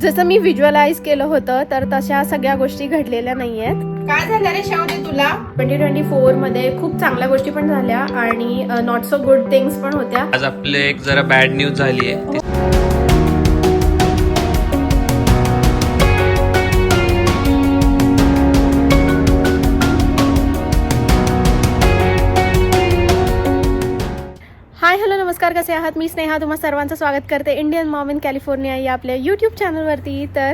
जसं मी व्हिज्युअलाइज केलं होतं तर तशा सगळ्या गोष्टी घडलेल्या नाही आहेत काय झालं रे शेवटी तुला? ट्वेंटी ट्वेंटी फोरमध्ये खूप चांगल्या गोष्टी पण झाल्या आणि नॉट सो गुड थिंग्स पण होत्या. आज आपले एक जरा बॅड न्यूज झाली आहे आहात. मी स्नेहा तुम्हा सर्वांचं स्वागत करते इंडियन मॉम इन कॅलिफोर्निया या आपल्या यूट्यूब चॅनलवरती तर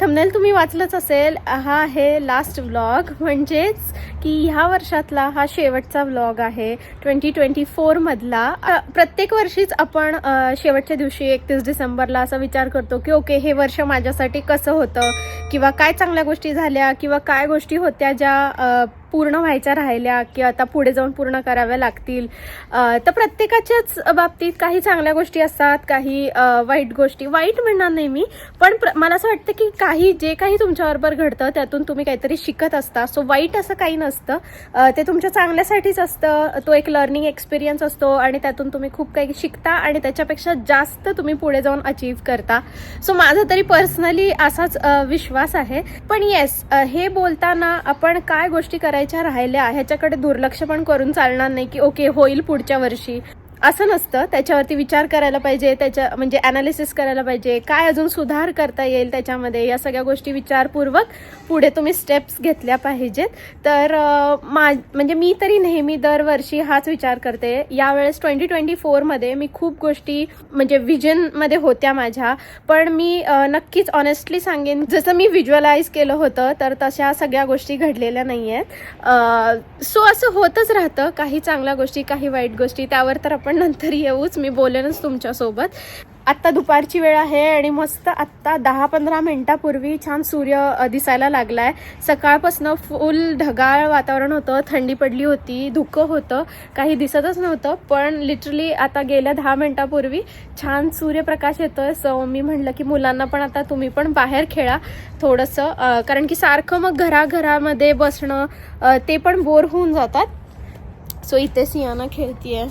थंबनेल तुम्ही वाचलंच असेल. हा आहे लास्ट व्लॉग म्हणजेच की ह्या वर्षातला हा शेवटचा व्लॉग आहे. ट्वेंटी ट्वेंटी फोरमधला प्रत्येक वर्षीच आपण शेवटच्या दिवशी एकतीस डिसेंबरला असा विचार करतो की ओके हे वर्ष माझ्यासाठी कसं होतं? किंवा काय चांगल्या गोष्टी झाल्या? किंवा काय गोष्टी होत्या ज्या पूर्ण व्हायच्या राहिल्या की आता पुढे जाऊन पूर्ण कराव्या लागतील. तर प्रत्येकाच्याच बाबतीत काही चांगल्या गोष्टी असतात काही वाईट गोष्टी. वाईट म्हणणार नाही मी पण प्र- मला असं वाटतं की काही जे काही तुमच्याबरोबर घडतं त्यातून तुम्ही काहीतरी शिकत असता. सो वाईट असं काही नसतं. ते तुमच्या चांगल्यासाठीच असतं. तो एक लर्निंग एक्सपिरियन्स असतो आणि त्यातून तुम्ही खूप काही शिकता आणि त्याच्यापेक्षा जास्त तुम्ही पुढे जाऊन अचीव करता. सो माझा तरी पर्सनली असाच विश्वास आहे. पण येस हे बोलताना आपण काय गोष्टी करायच्या राहिल्या ह्याच्याकडे दुर्लक्ष पण करून चालणार नाही की ओके होईल पुढच्या वर्षी. असं नसतं. त्याच्यावरती विचार करायला पाहिजे त्याच्या म्हणजे अनालिसिस करायला पाहिजे. काय अजून सुधार करता येईल त्याच्यामध्ये? या सगळ्या गोष्टी विचारपूर्वक पुढे तुम्ही स्टेप्स घेतल्या पाहिजेत. तर मा म्हणजे मी तरी नेहमी दरवर्षी हाच विचार करते. यावेळेस ट्वेंटी ट्वेंटी फोरमध्ये मी खूप गोष्टी म्हणजे विजनमध्ये होत्या माझ्या. पण मी नक्कीच ऑनेस्टली सांगेन जसं मी व्हिज्युअलाइज केलं होतं तर तशा सगळ्या गोष्टी घडलेल्या नाही आहेत सो असं होतच राहतं. काही चांगल्या गोष्टी काही वाईट गोष्टी. त्यावर तर आपण नंतर येऊच मी बोलेनच तुमच्यासोबत. आत्ता दुपारची वेळ आहे आणि मस्त आत्ता दहा पंधरा मिनिटापूर्वी छान सूर्य दिसायला दिसायला लागलाय. सकाळपासनं फुल ढगाळ वातावरण होतं थंडी पडली होती धुकं होतं काही दिसतच नव्हतं पण लिटरली आता गेल्या दहा मिनिटापूर्वी छान सूर्यप्रकाश येतोय. सो मी म्हटलं की मुलांना पण आता तुम्ही पण बाहेर खेळा थोडंसं कारण की सारखं मग घराघरामध्ये बसणं ते पण बोर होऊन जातात. सो इथे सियाना खेळतीये.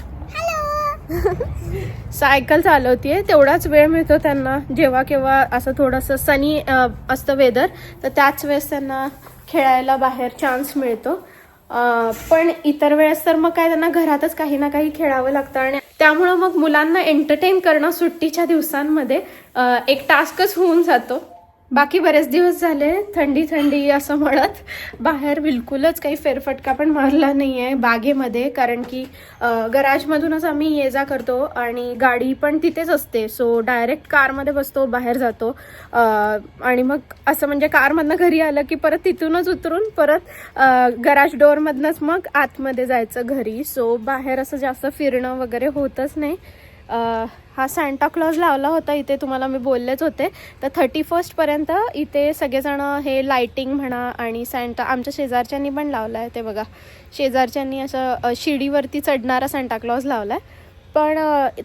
सायकल चालवते तेवढाच वेळ मिळतो त्यांना. जेव्हा केव्हा असं थोडंसं सनी असतं वेदर तर त्याच वेळेस त्यांना खेळायला बाहेर चान्स मिळतो. पण इतर वेळेस तर मग काय त्यांना घरातच काही ना काही खेळावं लागतं. आणि त्यामुळं मग मुलांना एंटरटेन करणं सुट्टीच्या दिवसांमध्ये एक टास्कच होऊन जातो. बाकी बरेच दिवस झाले थंडी थंडी असं म्हणत. बाहेर बिलकुलच काही फेरफटका पण मारला नाही आहे बागेमध्ये कारण की गराजमधूनच आम्ही ये जा करतो आणि गाडी पण तिथेच असते. सो डायरेक्ट कारमध्ये बसतो बाहेर जातो. आणि मग असं म्हणजे कारमधनं घरी आलं की परत तिथूनच उतरून परत गराज डोअरमधनंच मग आतमध्ये जायचं घरी. सो बाहेर असं जास्त फिरणं वगैरे होतच नाही. हा सँटा क्लॉज लावला होता इथे तुम्हाला मी बोललेच होते. तर थर्टी फर्स्टपर्यंत इथे सगळेजणं हे लायटिंग म्हणा आणि सँटा आमच्या शेजारच्यांनी पण लावला आहे ते बघा. शेजारच्यांनी असं शिडीवरती चढणारा सँटाक्लॉज क्लॉज लावला आहे. पण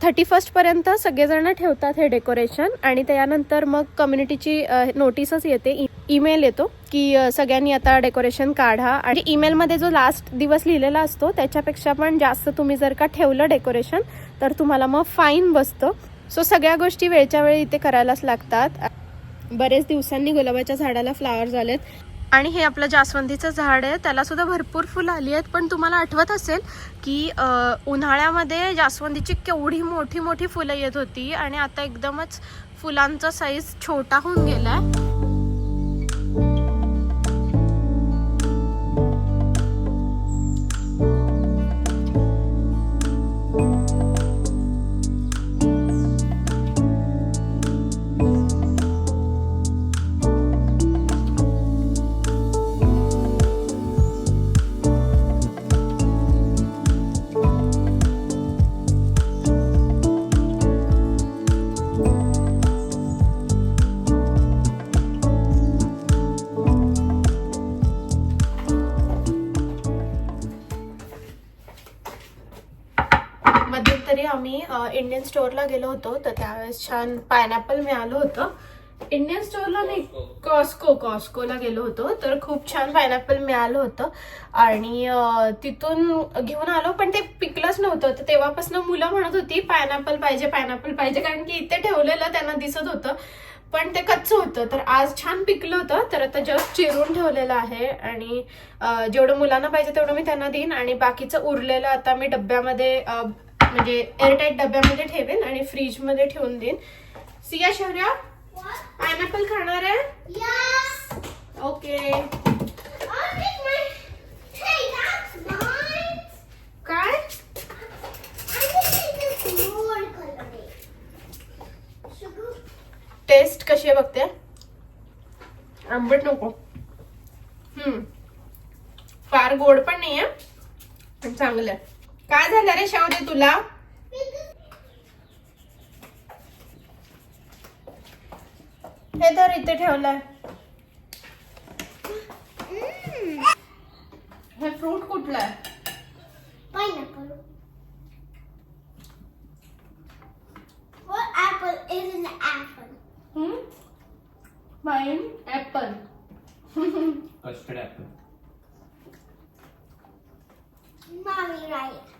थर्टी फर्स्टपर्यंत सगळेजणं ठेवतात हे डेकोरेशन आणि त्यानंतर मग कम्युनिटीची नोटीसच येते e-, ई- ईमेल येतो की सगळ्यांनी आता डेकोरेशन काढा. आणि ईमेलमध्ये जो लास्ट दिवस लिहिलेला असतो त्याच्यापेक्षा पण जास्त तुम्ही जर का ठेवलं डेकोरेशन तर तुम्हाला मग फाईन बसतं. सो सगळ्या गोष्टी वेळच्या वेळी इथे करायलाच लागतात. बरेच दिवसांनी गुलाबाच्या झाडाला फ्लावर्स आलेत. आणि हे आपलं जास्वंदीचं झाड आहे. त्याला सुद्धा भरपूर फुलं आली आहेत. पण तुम्हाला आठवत असेल की उन्हाळ्यामध्ये जास्वंदीची केवढी मोठी मोठी फुलं येत होती. आणि आता एकदमच फुलांचा साईज छोटा होऊन गेला आहे आम्ही इंडियन स्टोअरला गेलो होतो तर त्यावेळेस छान पायनॅपल मिळालं होतं. इंडियन स्टोअरला नाही कॉस्को कॉस्कोला गेलो होतो तर खूप छान पायनॅपल मिळालं होतं. आणि तिथून घेऊन आलो पण ते पिकलंच नव्हतं. तर तेव्हापासून मुलं म्हणत होती पायनॅपल पाहिजे पायनॅपल पाहिजे. कारण की इथे ठेवलेलं त्यांना दिसत होतं. पण ते कच्चं होतं. तर आज छान पिकलं होतं तर आता जस्ट चिरून ठेवलेलं आहे. आणि जेवढं मुलांना पाहिजे तेवढं मी त्यांना देईन. आणि बाकीचं उरलेलं आता मी डब्यामध्ये म्हणजे एअरटाईट डब्यामध्ये ठेवेन आणि फ्रीजमध्ये ठेवून देईन. सिया शौर्या पायनॅपल खाणार आहे! ओके! काय. टेस्ट कशी आहे बघते. आंबट नको. हम्म. फार गोड पण नाहीये पण चांगलं आहे. काय झालं रे शावदे तुला हे तर इथे ठेवलंय. हे फ्रूट कुठलं आहे Pineapple. What apple is an apple? Pineapple custard apple Mommy, right.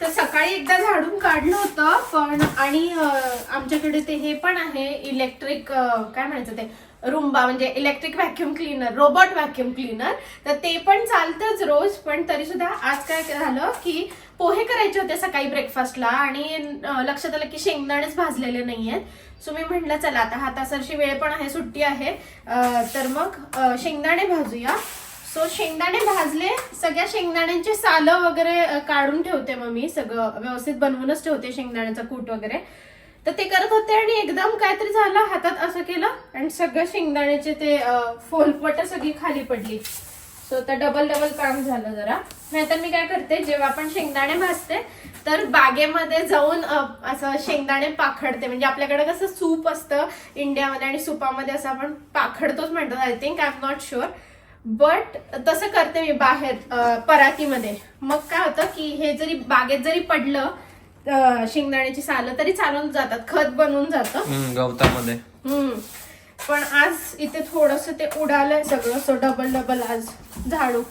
तर सकाळी एकदा झाडून काढलं होतं पण आणि आमच्याकडे ते हे पण आहे इलेक्ट्रिक काय म्हणायचं ते? रुंबा म्हणजे electric vacuum cleaner robot vacuum cleaner तर ते पण चालतंच रोज पण तरी सुद्धा आज काय झालं की पोहे करायचे होते सकाळी ब्रेकफास्टला आणि लक्षात आलं की शेंगदाणेच भाजलेले नाहीयेत. सो मी म्हटलं चला आता हातासरशी वेळ पण आहे सुट्टी आहे. तर मग शेंगदाणे भाजूया. सो शेंगदाणे भाजले. सगळ्या शेंगदाण्यांचे सालं वगैरे काढून ठेवते मग मी. सगळं व्यवस्थित बनवूनच ठेवते शेंगदाण्याचा कूट वगैरे. तर ते करत होते आणि एकदम काहीतरी झालं हातात असं केलं आणि सगळं शेंगदाण्याचे ते फोलपट सगळी खाली पडली. सो तर डबल डबल काम झालं जरा. नाहीतर मी काय करते जेव्हा आपण शेंगदाणे भाजते तर बागेमध्ये जाऊन असं शेंगदाणे पाखडते. म्हणजे आपल्याकडे कसं सूप असतं इंडियामध्ये आणि सुपामध्ये असं आपण पाखडतोच म्हणतो I think I am not sure but तसं करते मी बाहेर परातीमध्ये. मग काय होतं की हे जरी बागेत जरी पडलं शेंगदाण्याची सालं तरी चालून जातात खत बनून जातं. गवतामध्ये. हम्म. पण आज इथे थोडस ते उडालंय सगळं सो डबल डबल आज झाडू.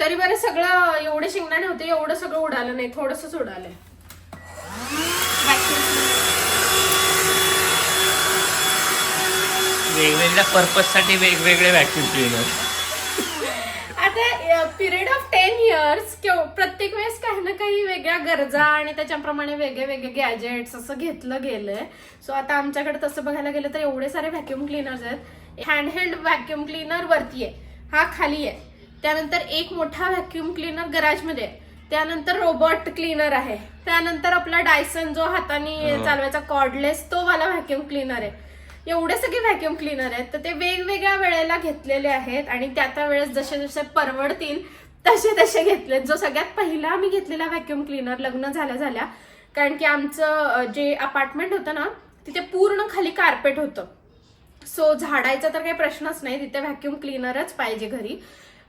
तरी बरं सगळं एवढे शेंगदाणे होते एवढं सगळं उडालं नाही थोडंसंच उडालंय. वेगवेगळ्या पर्पजसाठी वेगवेगळे व्हॅक्युम क्लीनर आता पिरियड ऑफ टेन इयर्स प्रत्येक वेळेस काही ना काही वेगळ्या गरजा आणि त्याच्याप्रमाणे वेगळे वेगळे गॅजेट्स असं घेतलं गेलंय. सो आता आमच्याकडे तसं बघायला गेलं तर एवढे सारे व्हॅक्युम क्लीनर्स आहेत. हँडहेल्ड व्हॅक्युम क्लीनर वरती आहे. हा खाली आहे. त्यानंतर एक मोठा व्हॅक्युम क्लीनर गराजमध्ये आहे. त्यानंतर रोबोट क्लीनर आहे. त्यानंतर आपला डायसन जो हाताने. चालवायचा कॉर्डलेस तो वाला व्हॅक्युम क्लीनर आहे. एवढे सगळे व्हॅक्युम क्लीनर आहेत तर ते वेगवेगळ्या वेळेला घेतलेले आहेत आणि त्या त्या वेळेस जसे जसे परवडतील तसे तसे घेतलेत. जो सगळ्यात पहिला आम्ही घेतलेला व्हॅक्युम क्लीनर लग्न झाल्या झाल्या कारण की आमचं जे अपार्टमेंट होतं ना तिथे पूर्ण खाली कार्पेट होतं. सो झाडायचा तर काही प्रश्नच नाही तिथे व्हॅक्युम क्लीनरच पाहिजे घरी.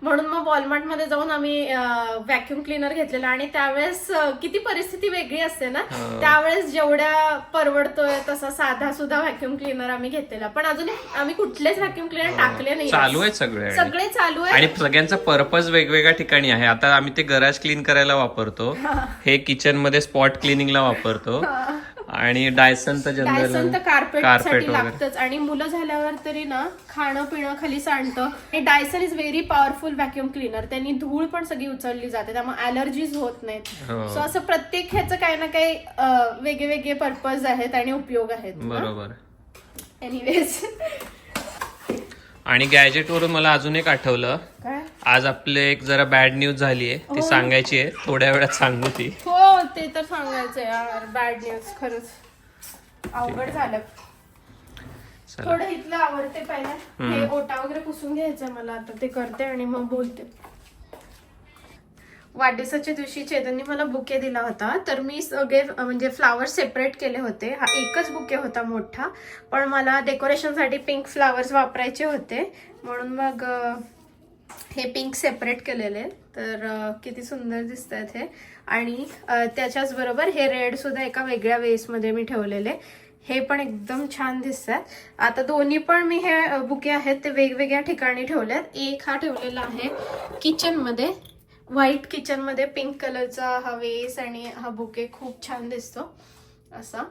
म्हणून मग वॉलमार्टमध्ये जाऊन आम्ही व्हॅक्युम क्लीनर घेतलेला आणि त्यावेळेस किती परिस्थिती वेगळी असते ना. त्यावेळेस जेवढ्या परवडतोय तसा साधा सुद्धा व्हॅक्युम क्लीनर आम्ही घेतलेला. पण अजून आम्ही कुठलेच व्हॅक्युम क्लीनर टाकले नाही. चालू आहेत सगळे आणि- सगळे चालू आणि आहे सगळ्यांचा पर्पज वेगवेगळ्या ठिकाणी आहे. आता आम्ही ते गराज क्लीन करायला वापरतो. हे. किचनमध्ये स्पॉट क्लिनिंगला वापरतो. आणि डायसन तर डायसन जनरल तर कार्पेटसाठी लागतच. आणि मुलं झाल्यावर तरी ना खाणं पिणं खाली सांडतं आणि Dyson is very powerful vacuum cleaner त्यांनी धूळ पण सगळी उचलली जाते. त्यामुळे अलर्जीज होत नाहीत. हो. सो असं प्रत्येक ह्याचं काही ना काही वेगळे वेगळे पर्पज आहेत आणि उपयोग आहेत बरोबर. एनिवेज आणि गॅजेट वरून मला अजून एक आठवलं. काय? आज आपले एक जरा बॅड न्यूज झाली आहे ती हो. सांगायची आहे. थोड्या वेळात सांगू ती. हो ते तर सांगायचं यार. बॅड न्यूज खरंच. अवघड झालं. थोडं इथलं आवडते पहिला. हे ओटा वगैरे पुसून घ्यायचं मला. आता ते करते आणि मग बोलते. वाढदिवसाच्या दिवशी चेतननी मला बुके दिला होता. तर मी सगळे म्हणजे फ्लावर सेपरेट केले होते. हा एकच बुके होता मोठा. पण मला डेकोरेशनसाठी पिंक फ्लावर्स वापरायचे होते. म्हणून मग हे पिंक सेपरेट केलेले. तर किती सुंदर दिसत आहेत हे. आणि त्याच्याचबरोबर त्याच्याच बरोबर हे रेडसुद्धा एका वेगळ्या वेसमध्ये मी ठेवलेले. हे पण एकदम छान दिसतात. आता दोन्ही पण मी हे बुके आहेत ते वेगवेगळ्या ठिकाणी ठेवलेत एक हा ठेवलेला आहे किचनमध्ये व्हाईट किचनमध्ये पिंक कलरचा हा वेस आणि हा बुके खूप छान दिसतो असा.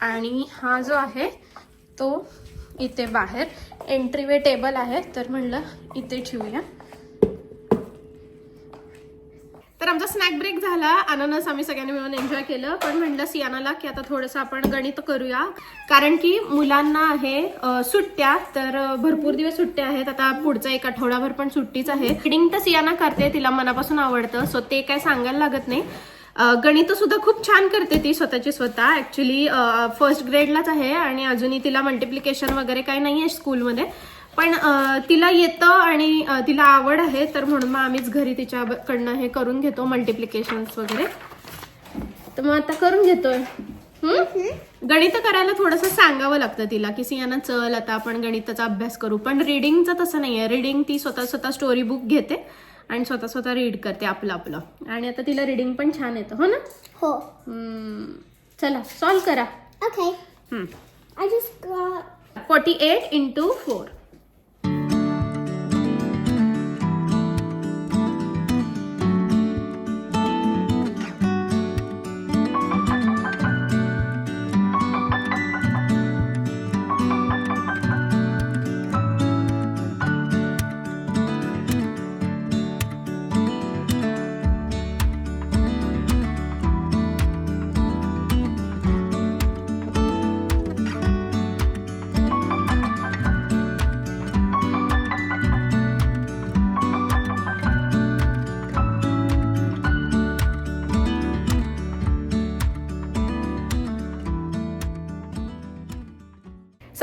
आणि हा जो आहे तो इथे बाहेर. एंट्रीवे टेबल आहे. तर म्हणलं इथे ठेवूया. तर आमचा स्नॅक ब्रेक झाला. अननस आम्ही सगळ्यांनी मिळून एन्जॉय केलं. पण म्हणलं सियानाला की आता थोडंसं आपण गणित करूया. कारण की मुलांना आहे सुट्ट्या. तर भरपूर दिवस सुट्ट्या आहेत. आता पुढचा एक आठवडाभर पण सुट्टीच आहे. रिडिंग तर सियाना करते. तिला मनापासून आवडतं. सो ते काय सांगायला लागत नाही. गणित सुद्धा खूप छान करते ती स्वतःची स्वतः. ऍक्च्युली फर्स्ट ग्रेडलाच आहे आणि अजूनही तिला मल्टिप्लिकेशन वगैरे काही नाही आहे स्कूलमध्ये पण तिला येतं आणि तिला आवड आहे तर म्हणून मग आम्हीच घरी तिच्याकडनं हे करून घेतो मल्टिप्लिकेशन्स वगैरे. तर मग आता करून घेतोय? गणित करायला थोडंसं सांगावं लागतं तिला की सियाना चल आता आपण गणिताचा अभ्यास करू. पण रिडिंगचं तसं नाही आहे रिडिंग ती स्वतः स्वतः स्टोरी बुक घेते आणि स्वतः स्वतः रीड करते आपलं आपलं. आणि आता तिला रिडिंग पण छान येतं. हो ना? हो. चला सॉल्व करा. I just got. Forty eight into four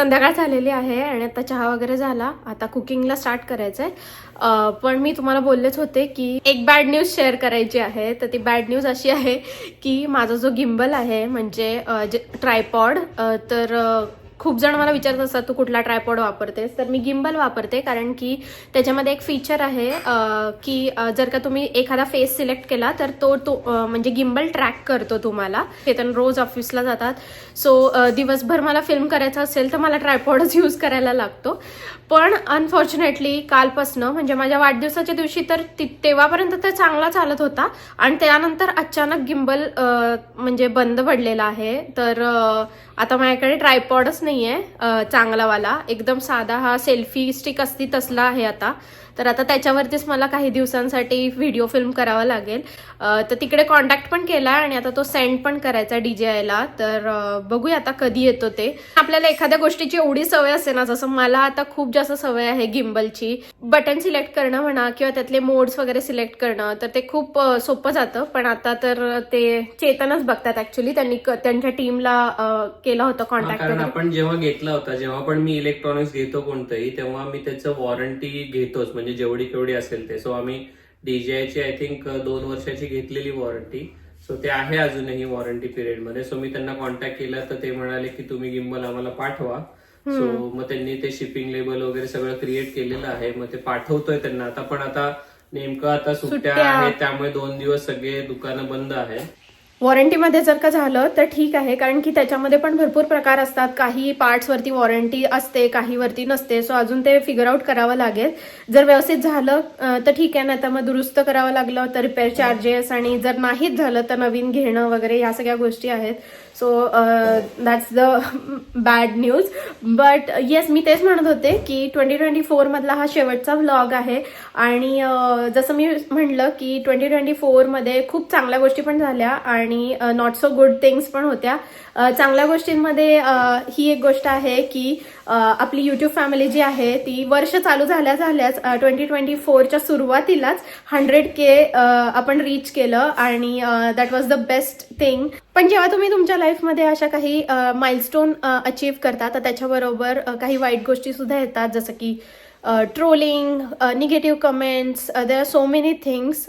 संध्याकाळ झालेली आहे आणि आता चहा वगैरे झाला. आता कुकिंगला स्टार्ट करायचंय. आहे पण मी तुम्हाला बोललेच होते की एक बॅड न्यूज शेअर करायची आहे. तर ती बॅड न्यूज अशी आहे की माझा जो गिम्बल आहे म्हणजे जे ट्रायपॉड तर खूप जण मला विचारत असतात तू कुठला ट्रायपॉड वापरतेस? तर मी गिम्बल वापरते कारण की त्याच्यामध्ये एक फीचर आहे की जर का तुम्ही एखादा फेस सिलेक्ट केला तर तो तो म्हणजे गिम्बल ट्रॅक करतो तुम्हाला. चेतन रोज ऑफिसला जातात. सो दिवसभर मला फिल्म करायचं असेल तर मला ट्रायपॉडच यूज करायला लागतो. पण अनफॉर्च्युनेटली कालपासनं म्हणजे माझ्या वाढदिवसाच्या दिवशी तर ति- तेव्हापर्यंत तर चांगला चालत होता. आणि त्यानंतर अचानक गिम्बल म्हणजे बंद पडलेला आहे. तर आता माझ्याकडे ट्रायपॉडच नाही आहे चांगलावाला. एकदम साधा हा सेल्फी स्टिक असती तसला आहे आता. तर आता त्याच्यावरतीच मला काही दिवसांसाठी व्हिडिओ फिल्म करावा लागेल. तर तिकडे कॉन्टॅक्ट पण केला आणि आता तो सेंड पण करायचा डीजेआयला तर अं, बघूया आता कधी येतो ते. आपल्याला एखाद्या गोष्टीची एवढी सवय असते ना जसं मला आता खूप जास्त सवय आहे गिम्बलची बटन सिलेक्ट करणं म्हणा किंवा त्यातले मोड्स वगैरे सिलेक्ट करणं तर ते खूप सोपं जातं. पण आता तर ते चेतनच बघतात ऍक्च्युली त्यांनी त्यांच्या टीमला केलं होतं कॉन्टॅक्ट आपण जेव्हा घेतला होता जेव्हा पण मी इलेक्ट्रॉनिक्स घेतो कोणतंही तेव्हा मी त्याचं वॉरंटी घेतोच. म्हणजे जेवढी केवढी असेल ते. सो आम्ही डीजीआयची आय थिंक दोन वर्षाची घेतलेली वॉरंटी सो ते आहे अजूनही वॉरंटी पिरियडमध्ये. सो मी त्यांना कॉन्टॅक्ट केला तर ते म्हणाले की तुम्ही गिम्बल आम्हाला पाठवा. सो मग त्यांनी ते शिपिंग लेबल वगैरे सगळं क्रिएट केलेलं आहे. मग ते पाठवतोय त्यांना. आता पण आता नेमकं आता सुट्ट्या सुट्ट्या. आहेत त्यामुळे दोन दिवस सगळे दुकानं बंद आहे वॉरंटीमध्ये जर का झालं तर ठीक आहे. कारण की त्याच्यामध्ये पण भरपूर प्रकार असतात. काही पार्ट्सवरती वॉरंटी असते काही वरती नसते. सो अजून ते फिगर आउट करावं लागेल. जर व्यवस्थित झालं तर ठीक आहे. नाही तर मग दुरुस्त करावं लागलं तर रिपेअर चार्जेस आणि जर नाहीच झालं तर नवीन घेणं वगैरे ह्या सगळ्या गोष्टी आहेत. So that's the bad news but yes मी तेच म्हणत होते की ट्वेंटी ट्वेंटी फोरमधला हा शेवटचा व्लॉग आहे. आणि uh, जसं मी म्हणलं की ट्वेंटी ट्वेंटी फोरमध्ये खूप चांगल्या गोष्टी पण झाल्या आणि नॉट सो गुड थिंग्स पण होत्या. Uh, चांगल्या गोष्टींमध्ये uh, ही एक गोष्ट आहे की आपली युट्यूब फॅमिली जी आहे ती वर्ष चालू झाल्या झाल्याच ट्वेंटी ट्वेंटी फोरच्या सुरुवातीलाच हंड्रेड के आपण रीच केलं आणि that was the best thing पण जेव्हा तुम्ही तुमच्या लाईफमध्ये अशा काही माइलस्टोन अचीव्ह करता तर त्याच्याबरोबर काही वाईट गोष्टी सुद्धा येतात जसं की trolling negative comments they are so many things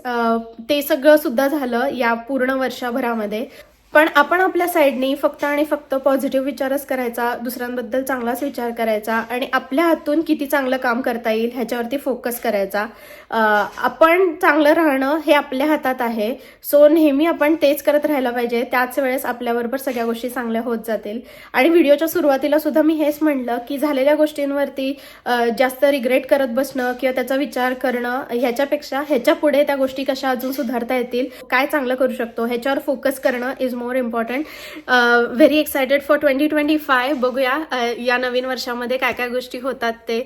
ते सगळं सुद्धा झालं या पूर्ण वर्षभरामध्ये. पण आपण आपल्या साईडनी फक्त आणि फक्त पॉझिटिव्ह विचारच करायचा दुसऱ्यांबद्दल चांगलाच विचार करायचा आणि आपल्या हातून किती चांगलं काम करता येईल ह्याच्यावरती फोकस करायचा. आपण चांगलं राहणं हे आपल्या हातात आहे. सो नेहमी आपण तेच करत राहायला पाहिजे. त्याच वेळेस आपल्याबरोबर सगळ्या गोष्टी चांगल्या होत जातील. आणि व्हिडिओच्या सुरुवातीला सुद्धा मी हेच म्हणलं की झालेल्या गोष्टींवरती जास्त रिग्रेट करत बसणं किंवा त्याचा विचार करणं ह्याच्यापेक्षा ह्याच्या पुढे त्या गोष्टी कशा अजून सुधारता येतील काय चांगलं करू शकतो ह्याच्यावर फोकस करणं is more important very excited for twenty twenty five बघूया या नवीन वर्षामध्ये काय काय गोष्टी होतात ते.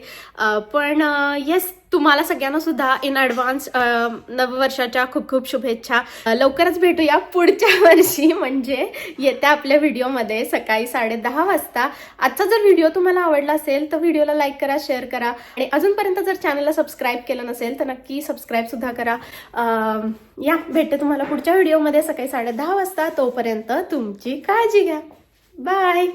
पण येस तुम्हाला सगळ्यांना सुद्धा इन ॲडव्हान्स नववर्षाच्या खूप खूप शुभेच्छा. लवकरच भेटूया पुढच्या वर्षी म्हणजे येत्या आपल्या व्हिडिओमध्ये सकाळी साडे दहा वाजता. आजचा जर व्हिडिओ तुम्हाला आवडला असेल तर व्हिडिओला लाईक करा शेअर करा. आणि अजूनपर्यंत जर चॅनलला सबस्क्राईब केलं नसेल तर नक्की सबस्क्राईब सुद्धा करा. या भेटते तुम्हाला पुढच्या व्हिडिओमध्ये सकाळी साडे दहा वाजता. तोपर्यंत तुमची काळजी घ्या. बाय